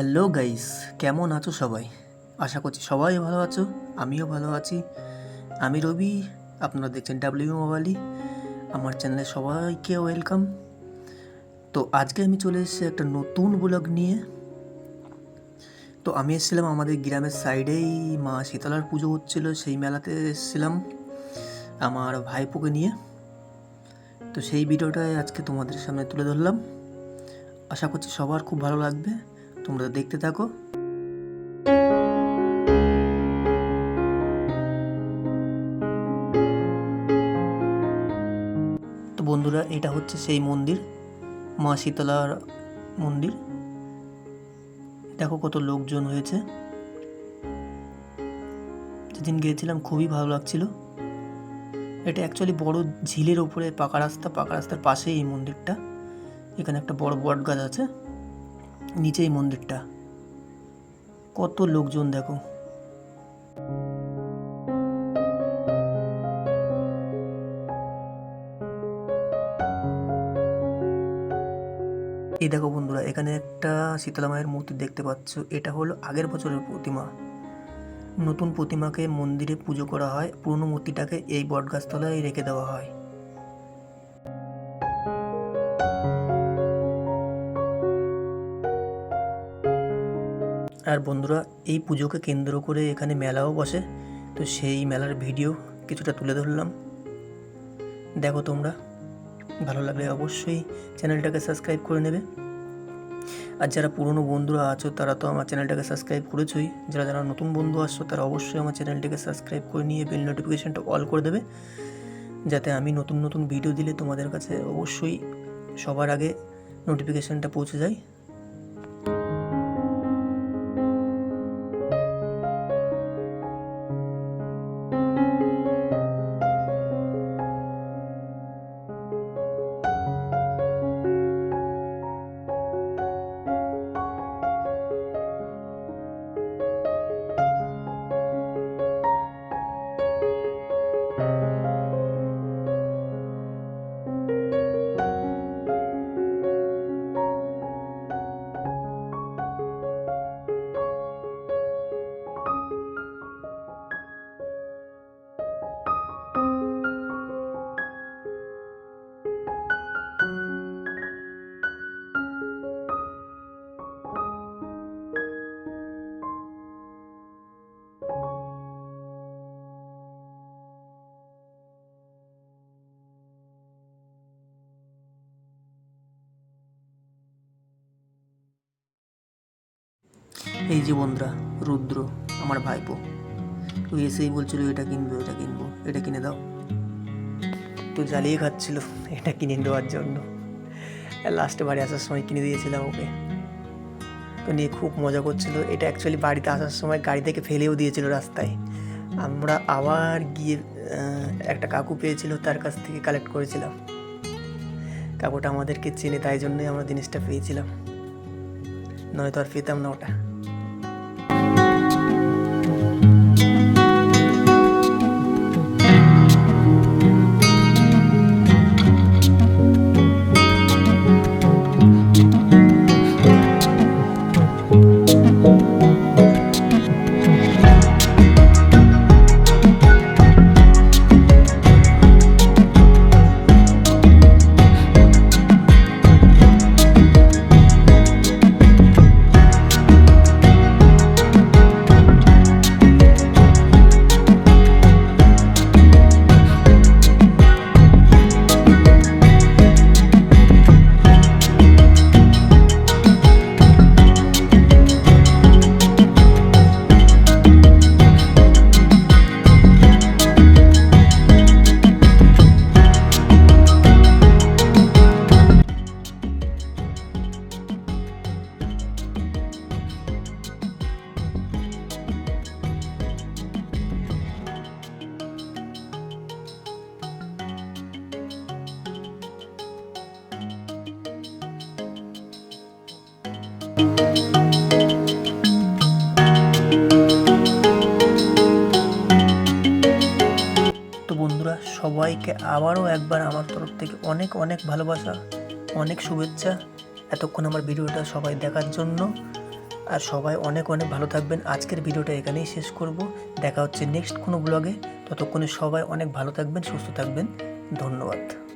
Hello guys, কেমন আছো সবাই? আশা করছি সবাই ভালো আছো, আমিও ভালো আছি। আমি রবি, আপনারা দেখছেন ডাব্লিউ মোবাইলি আমার চ্যানেলে সবাইকে ওয়েলকাম। তো আজকে আমি চলে এসেছি একটা নতুন ব্লগ নিয়ে। তো আমি এসেছিলাম আমাদের গ্রামের সাইডেই, মা শীতলার পুজো হচ্ছিল, সেই মেলাতে এসেছিলাম আমার ভাইপোকে নিয়ে। তো সেই ভিডিওটাই আজকে তোমাদের সামনে তুলে ধরলাম। আশা করছি সবার খুব ভালো লাগবে। তোমরা দেখতে থাকো। তো বন্ধুরা, এটা হচ্ছে সেই মন্দির, মা শীতলার মন্দির। দেখো কত লোকজন হয়েছে। যেদিন গিয়েছিলাম খুবই ভালো লাগছিল। এটা অ্যাকচুয়ালি বড় ঝিলের ওপরে পাকা রাস্তা, পাকা রাস্তার পাশেই এই মন্দিরটা। এখানে একটা বড় বট গাছ আছে। নিচে এই মন্দিরটা। কত লোকজন দেখো। এই দেখো বন্ধুরা, এখানে একটা শীতলা মায়ের মূর্তি দেখতে পাচ্ছ। এটা হলো আগের বছরের প্রতিমা। নতুন প্রতিমাকে মন্দিরে পুজো করা হয়। পুরনো মূর্তিটাকে এই বটগাছতলায় রেখে দেওয়া হয়। আর বন্ধুরা, এই পুজোকে কেন্দ্র করে এখানে মেলাও বসে। তো সেই মেলার ভিডিও কিছুটা তুলে ধরলাম। দেখো তোমরা, ভালো লাগলে অবশ্যই চ্যানেলটাকে সাবস্ক্রাইব করে নেবে। আর যারা পুরনো বন্ধুরা আছো, তারা তো আমার চ্যানেলটাকে সাবস্ক্রাইব করেছই। যারা যারা নতুন বন্ধু আসছো তারা অবশ্যই আমার চ্যানেলটাকে সাবস্ক্রাইব করে নিয়ে বেল নোটিফিকেশানটা অল করে দেবে। যাতে আমি নতুন নতুন ভিডিও দিলে তোমাদের কাছে অবশ্যই সবার আগে নোটিফিকেশানটা পৌঁছে যায়। এই যে বন্ধুরা, রুদ্র, আমার ভাইপো। ও এসেই বলছিল, এটা কিনবো এটা কিনবো, এটা কিনে দাও। তো জ্বালিয়ে খাচ্ছিল, এটা কিনে দেওয়ার জন্য। লাস্টে বাড়ি আসার সময় কিনে দিয়েছিলাম ওকে। তো নিয়ে খুব মজা করছিল। এটা অ্যাকচুয়ালি বাড়িতে আসার সময় গাড়ি থেকে ফেলেও দিয়েছিল রাস্তায়। আমরা আবার গিয়ে একটা কাকু পেয়েছিল, তার কাছ থেকে কালেক্ট করেছিলাম। কাকুটা আমাদেরকে চেনে, তাই জন্যই আমরা জিনিসটা পেয়েছিলাম। নয়তো আর পেতাম না ওটা। তো বন্ধুরা, সবাইকে আবারও একবার আমার তরফ থেকে অনেক অনেক ভালোবাসা, অনেক শুভেচ্ছা এতক্ষণ আমার ভিডিওটা সবাই দেখার জন্য। আর সবাই অনেক অনেক ভালো থাকবেন। আজকের ভিডিওটা এখানেই শেষ করব। দেখা হচ্ছে নেক্সট কোনো ব্লগে ততক্ষণে সবাই অনেক ভালো থাকবেন, সুস্থ থাকবেন। ধন্যবাদ।